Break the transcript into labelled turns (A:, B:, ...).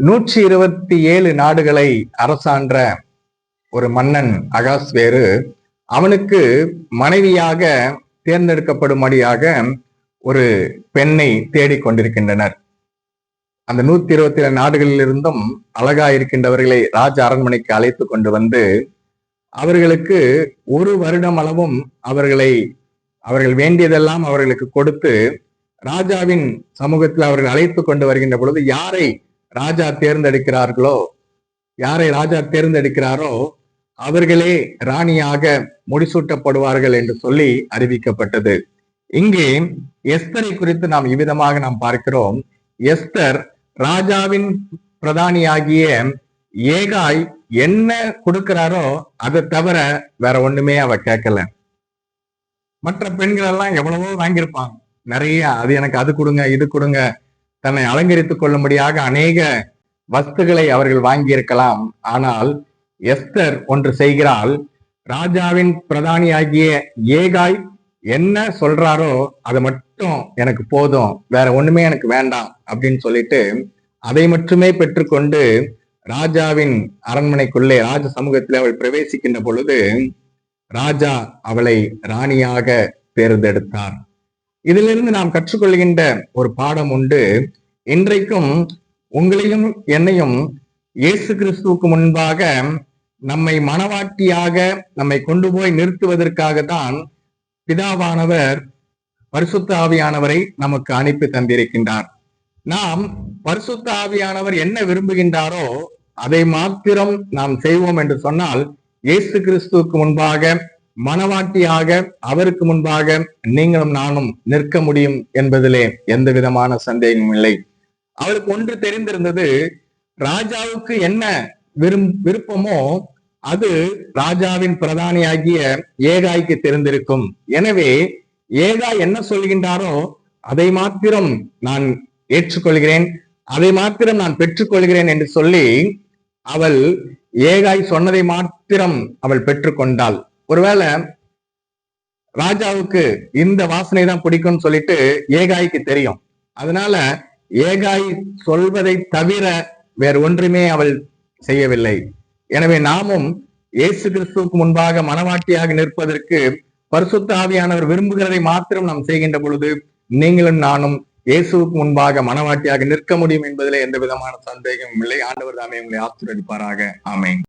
A: நூற்றி இருபத்தி ஏழு நாடுகளை அரசாண்ட ஒரு மன்னன் அகாஸ்வேரு அவனுக்கு மனைவியாக தேர்ந்தெடுக்கப்படும்படியாக ஒரு பெண்ணை தேடிக்கொண்டிருக்கின்றனர் அந்த நூத்தி இருபத்தி ஏழு நாடுகளில் இருந்தும் அழகா இருக்கின்றவர்களை ராஜ அரண்மனைக்கு அழைத்து கொண்டு வந்து அவர்களுக்கு ஒரு வருடம் அளவும் அவர்களை அவர்கள் வேண்டியதெல்லாம் அவர்களுக்கு கொடுத்து ராஜாவின் சமூகத்தில் அவர்கள் அழைத்து கொண்டு வருகின்ற பொழுது யாரை ராஜா தேர்ந்தெடுக்கிறார்களோ யாரை ராஜா தேர்ந்தெடுக்கிறாரோ அவர்களே ராணியாக முடிசூட்டப்படுவார்கள் என்று சொல்லி அறிவிக்கப்பட்டது. இங்கே எஸ்தரை குறித்து நாம் இவ்விதமாக நாம் பார்க்கிறோம். எஸ்தர் ராஜாவின் பிரதானியாகிய ஏகாய் என்ன கொடுக்கிறாரோ அதை தவிர வேற ஒண்ணுமே அவ கேட்கல. மற்ற பெண்கள் எல்லாம் எவ்வளவோ வாங்கியிருப்பாங்க. நிறைய அது எனக்கு அது கொடுங்க இது கொடுங்க தன்னை அலங்கரித்துக் கொள்ளும்படியாக அநேக வஸ்துகளை அவர்கள் வாங்கியிருக்கலாம். ஆனால் எஸ்தர் ஒன்று செய்கிறாள் ராஜாவின் பிரதானியாகிய ஏகாய் என்ன சொல்றாரோ அது மட்டும் எனக்கு போதும் வேற ஒண்ணுமே எனக்கு வேண்டாம் அப்படின்னு சொல்லிட்டு அதை மட்டுமே பெற்றுக்கொண்டு ராஜாவின் அரண்மனைக்குள்ளே ராஜ சமூகத்தில் அவள் பிரவேசிக்கின்ற பொழுது ராஜா அவளை ராணியாக தேர்ந்தெடுத்தார். இதிலிருந்து நாம் கற்றுக்கொள்கின்ற ஒரு பாடம் உண்டு. இன்றைக்கும் உங்களையும் என்னையும் இயேசு கிறிஸ்துவுக்கு முன்பாக நம்மை மனவாட்டியாக நம்மை கொண்டு போய் நிறுத்துவதற்காக தான் பிதாவானவர் பரிசுத்த ஆவியானவரை நமக்கு அனுப்பி தந்திருக்கின்றார். நாம் பரிசுத்த ஆவியானவர் என்ன விரும்புகின்றாரோ அதை மாத்திரம் நாம் செய்வோம் என்று சொன்னால் இயேசு கிறிஸ்துவுக்கு முன்பாக மனவாட்டியாக அவருக்கு முன்பாக நீங்களும் நானும் நிற்க முடியும் என்பதிலே எந்த விதமான சந்தேகமும் இல்லை. அவருக்கு ஒன்று தெரிந்திருந்தது ராஜாவுக்கு என்ன விரும் விருப்பமோ அது ராஜாவின் பிரதானியாகிய ஏகாய்க்கு தெரிந்திருக்கும். எனவே ஏகாய் என்ன சொல்கின்றாரோ அதை மாத்திரம் நான் ஏற்றுக்கொள்கிறேன் அதை மாத்திரம் நான் பெற்றுக்கொள்கிறேன் என்று சொல்லி அவள் ஏகாய் சொன்னதை மாத்திரம் அவள் பெற்றுக்கொண்டாள். ஒருவேளை ராஜாவுக்கு இந்த வாசனை தான் பிடிக்கும்னு சொல்லிட்டு ஏகாய்க்கு தெரியும். அதனால ஏகாய் சொல்வதை தவிர வேறு ஒன்றுமே அவள் செய்யவில்லை. எனவே நாமும் இயேசு கிறிஸ்துவுக்கு முன்பாக மனவாட்டியாக நிற்பதற்கு பரிசுத்த ஆவியானவர் விரும்புகிறதை மாத்திரம் நாம் செய்கின்ற பொழுது நீங்களும் நானும் இயேசுவுக்கு முன்பாக மனவாட்டியாக நிற்க முடியும் என்பதிலே எந்த விதமான சந்தேகமும் இல்லை. ஆண்டவர் தாமே உங்களை ஆசீர்வதிப்பாராக. ஆமேன்.